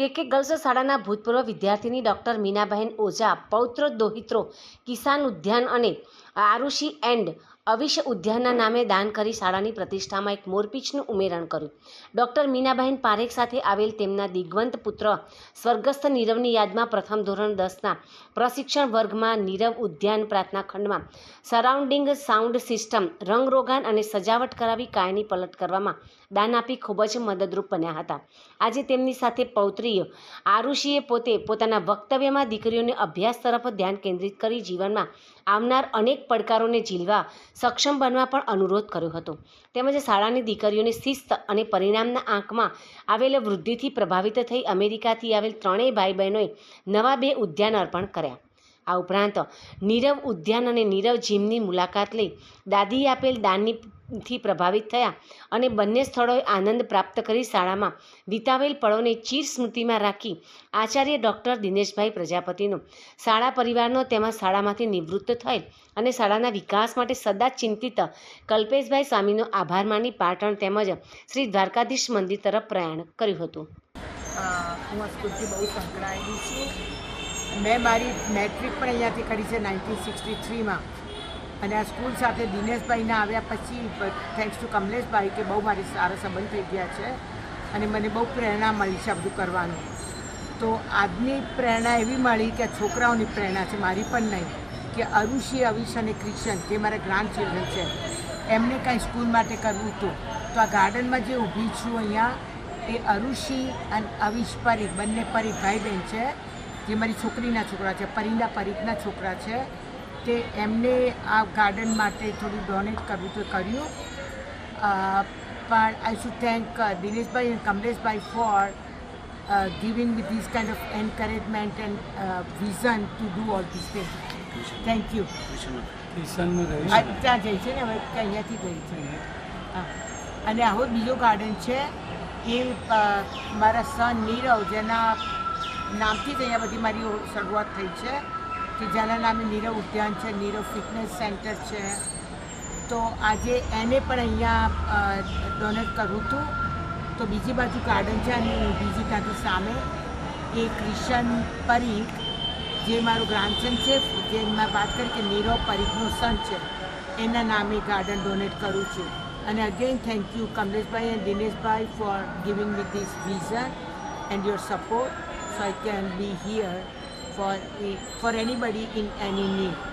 કે કે ગર્લ્સ શાળાના ભૂતપૂર્વ વિદ્યાર્થીની ડૉક્ટર મીનાબહેન ઓઝા, પૌત્ર દોહિત્રો, કિસાન ઉદ્યાન અને આરુષિ એન્ડ અવિશ ઉદ્યાનના નામે દાન કરી શાળાની પ્રતિષ્ઠામાં એક મોરપીંછનું ઉમેરણ કર્યું. ડૉક્ટર મીનાબહેન પારેખ સાથે આવેલ તેમના દિગ્વંત પુત્ર સ્વર્ગસ્થ નીરવની યાદમાં પ્રથમ ધોરણ દસના પ્રશિક્ષણ વર્ગમાં નીરવ ઉદ્યાન પ્રાર્થના ખંડમાં સરાઉન્ડિંગ સાઉન્ડ સિસ્ટમ રંગરોગાન અને સજાવટ કરાવી કાયની પલટ કરવામાં દાન આપી ખૂબ જ મદદરૂપ બન્યા હતા. આજે તેમની સાથે પૌત્રીઓ આરુષિએ પોતે પોતાના વક્તવ્યમાં દીકરીઓને અભ્યાસ તરફ ધ્યાન કેન્દ્રિત કરી જીવનમાં આવનાર અનેક પડકારોને ઝીલવા સક્ષમ બનવા પણ અનુરોધ કર્યો હતો. તેમજ શાળાની દીકરીઓને શિસ્ત અને પરિણામના આંકમાં આવેલ વૃદ્ધિથી પ્રભાવિત થઈ અમેરિકાથી આવેલ ત્રણેય ભાઈ બહેનોએ નવા બે ઉદ્યાન અર્પણ કર્યા. આ ઉપરાંત નીરવ ઉદ્યાન અને નીરવ જીમની મુલાકાત લઈ દાદીએ આપેલ દાનની થી પ્રભાવિત થયા અને બંને સ્થળોએ આનંદ પ્રાપ્ત કરી શાળામાં વિતાવેલ પળોને ચીર સ્મૃતિમાં રાખી આચાર્ય ડૉક્ટર દિનેશભાઈ પ્રજાપતિનો. શાળા પરિવારનો તેમાં શાળામાંથી નિવૃત્ત થયેલ અને શાળાના વિકાસ માટે સદા ચિંતિત કલ્પેશભાઈ સ્વામીનો આભાર માની પાટણ તેમજ શ્રી દ્વારકાધીશ મંદિર તરફ પ્રયાણ કર્યું હતું. મેં મારી મેટ્રિક પણ અહીંયાથી કરી છે નાઇન્ટીન સિક્સટી થ્રીમાં. અને આ સ્કૂલ સાથે દિનેશભાઈના આવ્યા પછી થેન્ક્સ ટુ કમલેશભાઈ કે બહુ મારી સારા સંબંધ થઈ ગયા છે અને મને બહુ પ્રેરણા મળી છે બધું કરવાનું. તો આજની પ્રેરણા એવી મળી કે છોકરાઓની પ્રેરણા છે, મારી પણ નહીં, કે અરુષિ, અવિશ અને ક્રિશન જે મારા ગ્રાન્ડ ચિલ્ડ્રન છે, એમને કાંઈ સ્કૂલ માટે કરવું હતું તો આ ગાર્ડનમાં જે ઊભી છું અહીંયા, એ અરુષિ અને અવિશ પરી બંને પરી ભાઈ બહેન છે. જે મારી છોકરીના છોકરા છે પરીના પરીખના છોકરા છે તે એમને આ ગાર્ડન માટે થોડું ડોનેટ કરવું તો કર્યું. પણ I should thank Dineshbhai and Kamleshbhai for giving with this kind of encouragement and vision to do all this all thank આ ત્યાં જઈ છે ને હવે અહીંયાથી ગઈ છે. હા. અને આવો બીજો ગાર્ડન છે એ મારા સન નીરવ જેના નામથી જ અહીંયા બધી મારી શરૂઆત થઈ છે કે જેના નામે નીરવ ઉદ્યાન છે, નીરવ ફિટનેસ સેન્ટર છે. તો આજે એને પણ અહીંયા ડોનેટ કરું હતું તો બીજી બાજુ ગાર્ડન છે અને બીજી ત્યાંથી સામે એ ક્રિશન પરીખ, જે મારું ગ્રાન્ડસન છે જેમાં વાત કરી કે નીરવ પરીખનો સન છે, એના નામે ગાર્ડન ડોનેટ કરું છું. અને again thank you Kamleshbhai and Dineshbhai for giving me this vision and your support. I can be here for, for anybody in any need.